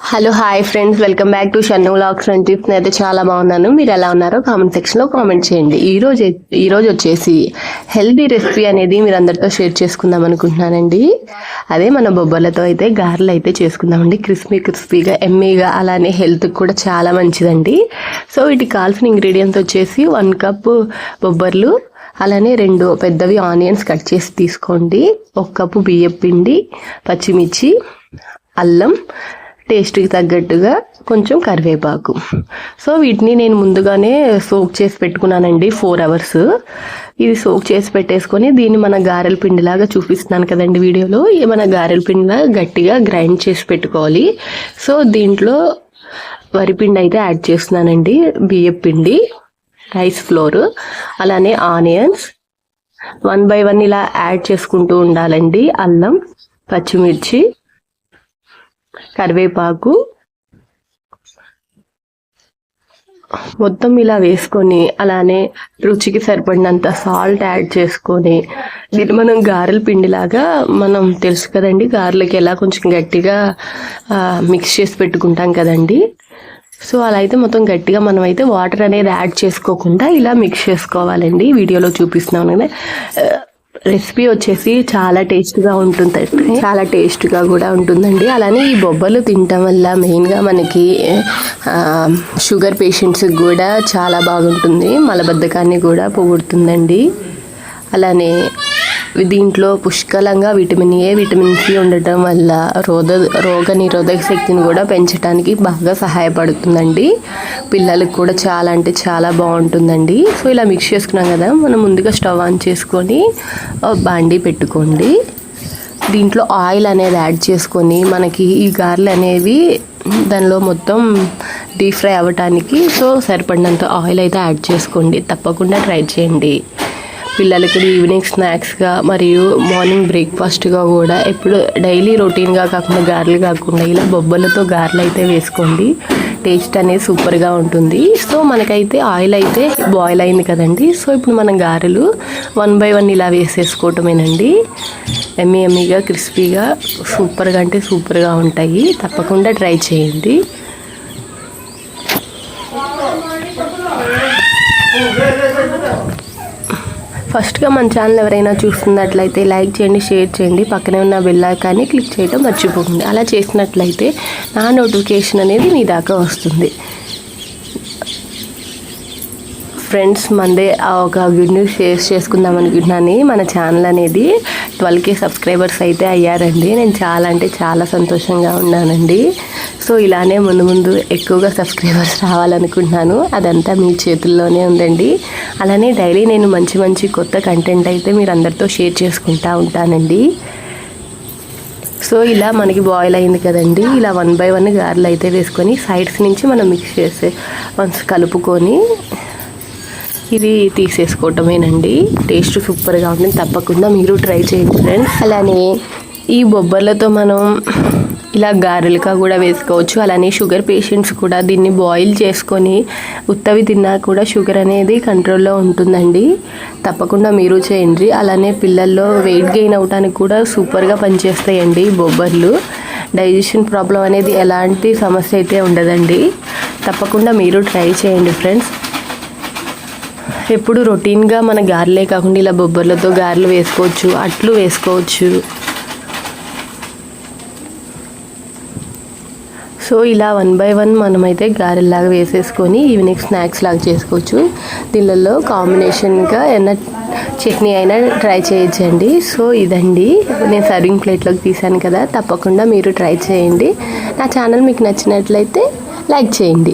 Hello hi friends welcome back to Shannu vlogs and tips అయితే చాలా బాగున్నాను. మీరు ఎలా ఉన్నారో కామెంట్ సెక్షన్లో కామెంట్ చేయండి. ఈ రోజు ఈ రోజు వచ్చేసి హెల్దీ రెసిపీ అనేది మీరు అందరితో షేర్ చేసుకుందాం అనుకుంటున్నానండి. అదే మన బొబ్బర్లతో అయితే గారెలు అయితే చేసుకుందామండి. క్రిస్పీ క్రిస్పీగా ఎమ్మీగా అలానే హెల్త్ కూడా చాలా మంచిదండి. సో వీటికి కావాల్సిన ఇంగ్రీడియంట్స్ వచ్చేసి వన్ కప్ బొబ్బర్లు అలానే రెండు పెద్దవి ఆనియన్స్ కట్ చేసి తీసుకోండి. ఒక కప్పు బియ్యం పిండి పచ్చిమిర్చి అల్లం టేస్ట్కి తగ్గట్టుగా కొంచెం కరివేపాకు. సో వీటిని నేను ముందుగానే సోక్ చేసి పెట్టుకున్నానండి ఫోర్ అవర్స్. ఇది సోక్ చేసి పెట్టేసుకొని దీన్ని మన గారెల పిండిలాగా చూపిస్తున్నాను కదండి వీడియోలో. మన గారెల పిండిలా గట్టిగా గ్రైండ్ చేసి పెట్టుకోవాలి. సో దీంట్లో వరిపిండి అయితే యాడ్ చేస్తున్నానండి. బియ్యం పిండి రైస్ ఫ్లోర్ అలానే ఆనియన్స్. వన్ బై వన్ ఇలా యాడ్ చేసుకుంటూ ఉండాలండి. అల్లం పచ్చిమిర్చి కరివేపాకు మొత్తం ఇలా వేసుకొని అలానే రుచికి సరిపడినంత సాల్ట్ యాడ్ చేసుకొని దీన్ని మనం గారెల పిండిలాగా మనం తెలుసు కదండి గారెలకి ఎలా కొంచెం గట్టిగా మిక్స్ చేసి పెట్టుకుంటాం కదండి. సో అలా అయితే మొత్తం గట్టిగా మనం అయితే వాటర్ అనేది యాడ్ చేసుకోకుండా ఇలా మిక్స్ చేసుకోవాలండి. వీడియోలో చూపిస్తున్నాం కదా. రెసిపీ వచ్చేసి చాలా టేస్ట్గా ఉంటుంది చాలా టేస్ట్గా కూడా ఉంటుందండి. అలానే ఈ బొబ్బలు తినటం వల్ల మెయిన్గా మనకి షుగర్ పేషెంట్స్కి కూడా చాలా బాగుంటుంది. మలబద్ధకాన్ని కూడా పోగొడుతుందండి. అలానే దీంట్లో పుష్కలంగా విటమిన్ ఏ విటమిన్ సి ఉండటం వల్ల రోగ రోగ నిరోధక శక్తిని కూడా పెంచడానికి బాగా సహాయపడుతుందండి. పిల్లలకు కూడా చాలా అంటే చాలా బాగుంటుందండి. సో ఇలా మిక్స్ చేసుకున్నాం కదా మనం ముందుగా స్టవ్ ఆన్ చేసుకొని బాండి పెట్టుకోండి. దీంట్లో ఆయిల్ అనేది యాడ్ చేసుకొని మనకి ఈ గారెలు అనేవి దానిలో మొత్తం డీప్ ఫ్రై అవ్వటానికి సో సరిపడినంత ఆయిల్ అయితే యాడ్ చేసుకోండి. తప్పకుండా ట్రై చేయండి. పిల్లలకి ఈవినింగ్ స్నాక్స్గా మరియు మార్నింగ్ బ్రేక్ఫాస్ట్గా కూడా ఎప్పుడు డైలీ రొటీన్గా కాకుండా గారెలు కాకుండా ఇలా బొబ్బలతో గారెలు అయితే వేసుకోండి. టేస్ట్ అనేది సూపర్గా ఉంటుంది. సో మనకైతే ఆయిల్ అయితే బాయిల్ అయింది కదండి. సో ఇప్పుడు మనం గారెలు వన్ బై వన్ ఇలా వేసేసుకోవటమేనండి. ఎమ్మి ఎమ్మిగా క్రిస్పీగా సూపర్గా అంటే సూపర్గా ఉంటాయి. తప్పకుండా ట్రై చేయండి. ఫస్ట్గా మన ఛానల్ ఎవరైనా చూస్తున్నట్లయితే లైక్ చేయండి షేర్ చేయండి. పక్కనే ఉన్న బెల్ ఐకాన్ని క్లిక్ చేయడం మర్చిపోకండి. అలా చేసినట్లయితే నా నోటిఫికేషన్ అనేది మీ దాకా వస్తుంది. ఫ్రెండ్స్ మందే ఒక గుడ్ న్యూస్ షేర్ చేసుకుందాం అనుకుంటున్నాను. మన ఛానల్ అనేది ట్వెల్వ్ కే సబ్స్క్రైబర్స్ అయితే అయ్యారండి. నేను చాలా అంటే చాలా సంతోషంగా ఉన్నానండి. సో ఇలానే ముందు ముందు ఎక్కువగా సబ్స్క్రైబర్స్ రావాలనుకుంటున్నాను. అదంతా మీ చేతుల్లోనే ఉందండి. అలానే డైలీ నేను మంచి మంచి కొత్త కంటెంట్ అయితే మీరు అందరితో షేర్ చేసుకుంటా ఉంటానండి. సో ఇలా మనకి బాయిల్ అయింది కదండి. ఇలా వన్ బై వన్ గారెలు అయితే వేసుకొని సైడ్స్ నుంచి మనం మిక్స్ చేసే వన్స్ కలుపుకొని ఇది తీసేసుకోవటమేనండి. టేస్ట్ సూపర్గా ఉంటుంది తప్పకుండా మీరు ట్రై చేయండి ఫ్రెండ్స్. అలానే ఈ బొబ్బర్లతో మనం ఇలా గారెలుగా కూడా వేసుకోవచ్చు. అలానే షుగర్ పేషెంట్స్ కూడా దీన్ని బాయిల్ చేసుకొని ఉత్తవి తిన్నా కూడా షుగర్ అనేది కంట్రోల్లో ఉంటుందండి. తప్పకుండా మీరు చేయండి. అలానే పిల్లల్లో వెయిట్ గెయిన్ అవడానికి కూడా సూపర్గా పనిచేస్తాయండి బొబ్బర్లు. డైజెషన్ ప్రాబ్లం అనేది ఎలాంటి సమస్య అయితే ఉండదండి. తప్పకుండా మీరు ట్రై చేయండి ఫ్రెండ్స్. ఎప్పుడు రొటీన్గా మన గారెలే కాకుండా ఇలా బొబ్బర్లతో గారెలు వేసుకోవచ్చు అట్లు వేసుకోవచ్చు. సో ఇలా వన్ బై వన్ మనమైతే గారెల్లాగా వేసేసుకొని ఈవినింగ్ స్నాక్స్ లాగా చేసుకోవచ్చు. దీనిలో కాంబినేషన్గా ఏమైనా చట్నీ అయినా ట్రై చేయొచ్చండి. సో ఇదండి. నేను సర్వింగ్ ప్లేట్లోకి తీసాను కదా తప్పకుండా మీరు ట్రై చేయండి. నా ఛానల్ మీకు నచ్చినట్లయితే లైక్ చేయండి.